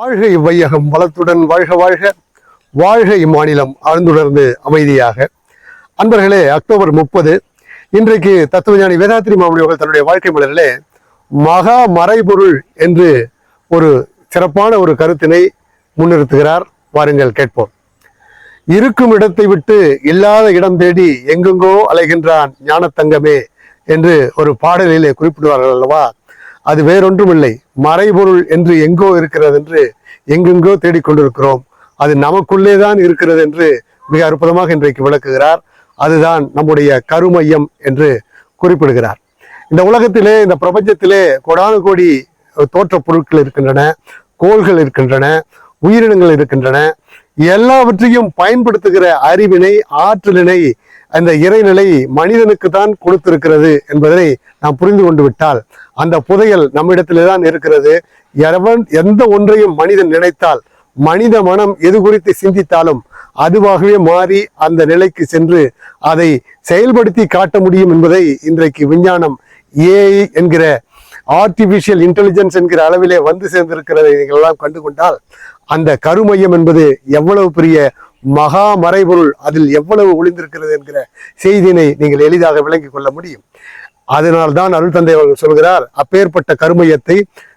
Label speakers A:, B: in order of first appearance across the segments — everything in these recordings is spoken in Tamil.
A: வாழ்க இவ்வையகம் வளத்துடன் வாழ்க வாழ்க. வாழ்க இம்மாநிலம் ஆழ்ந்துணர்ந்து அமைதியாக. அன்பர்களே அக்டோபர் முப்பது. இன்றைக்கு தத்துவஞானி வேதாத்திரி மாமணி அவர்கள் தன்னுடைய வாழ்க்கை மலரிலே மகா மறைபொருள் என்று ஒரு சிறப்பான ஒரு கருத்தினை முன்னிறுத்துகிறார். வாருங்கள் கேட்போம். இருக்கும் இடத்தை விட்டு இல்லாத இடம் தேடி எங்கெங்கோ அலைகின்றான் ஞானத்தங்கமே என்று ஒரு பாடலிலே குறிப்பிடுவார்கள் அல்லவா? அது வேறொன்றுமில்லை. மறைபொருள் என்று எங்கோ இருக்கிறது என்று எங்கெங்கோ தேடிக்கொண்டிருக்கிறோம். அது நமக்குள்ளே தான் இருக்கிறது என்று மிக அற்புதமாக இன்றைக்கு விளக்குகிறார். அதுதான் நம்முடைய கருமையம் என்று குறிப்பிடுகிறார். இந்த உலகத்திலே இந்த பிரபஞ்சத்திலே கோடானு கோடி தோற்ற பொருட்கள் இருக்கின்றன கோள்கள் இருக்கின்றன உயிரினங்கள் இருக்கின்றன. எல்லாவற்றையும் பயன்படுத்துகிற அறிவினை ஆற்றலினை அந்த இறைநிலை மனிதனுக்கு தான் கொடுத்திருக்கிறது என்பதை நாம் புரிந்து கொண்டு விட்டால் அந்த புதையல் நம்மிடத்திலே தான் இருக்கிறது. எவன் எந்த ஒன்றையும் மனிதன் நினைத்தால் மனித மனம் எது குறித்து சிந்தித்தாலும் அதுவாகவே மாறி அந்த நிலைக்கு சென்று அதை செயல்படுத்தி காட்ட முடியும் என்பதை இன்றைக்கு விஞ்ஞானம் ஏஐ என்கிற ஆர்டிபிஷியல் இன்டெலிஜென்ஸ் என்கிற அளவிலே வந்து சேர்ந்திருக்கிறதை நீங்கள் எல்லாம் கண்டுகொண்டால் அந்த கருமையம் என்பது எவ்வளவு பெரிய மகா மறைபொருள் அதில் எவ்வளவு ஒளிந்திருக்கிறது என்கிற செய்தியினை நீங்கள் எளிதாக விளங்கிக் கொள்ள முடியும். அதனால்தான் அருள் தந்தை அவர்கள் சொல்கிறார் அப்பேற்பட்ட கருமையத்தை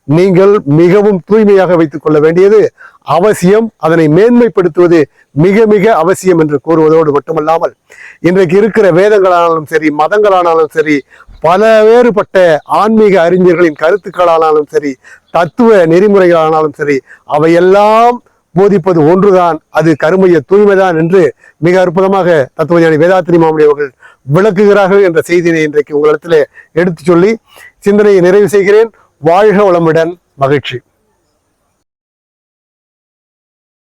A: நீங்கள் மிகவும் தூய்மையாக வைத்துக் கொள்ள வேண்டியது அவசியம் அதனை மேன்மைப்படுத்துவது மிக மிக அவசியம் என்று கூறுவதோடு மட்டுமல்லாமல் இன்றைக்கு இருக்கிற வேதங்களானாலும் சரி மதங்களானாலும் சரி பல வேறுபட்ட ஆன்மீக அறிஞர்களின் கருத்துக்களானாலும் சரி தத்துவ நெறிமுறைகளானாலும் சரி அவையெல்லாம் போதிப்பது ஒன்றுதான். அது கருமைய தூய்மைதான் என்று மிக அற்புதமாக தத்துவஞானி வேதாத்திரி மாமுடி அவர்கள் விளக்குகிறார்கள் என்ற செய்தியை இன்றைக்கு உங்களிடத்தில் எடுத்து சொல்லி சிந்தனையை நிறைவு செய்கிறேன். வாழ்க வளமுடன். மகிழ்ச்சி.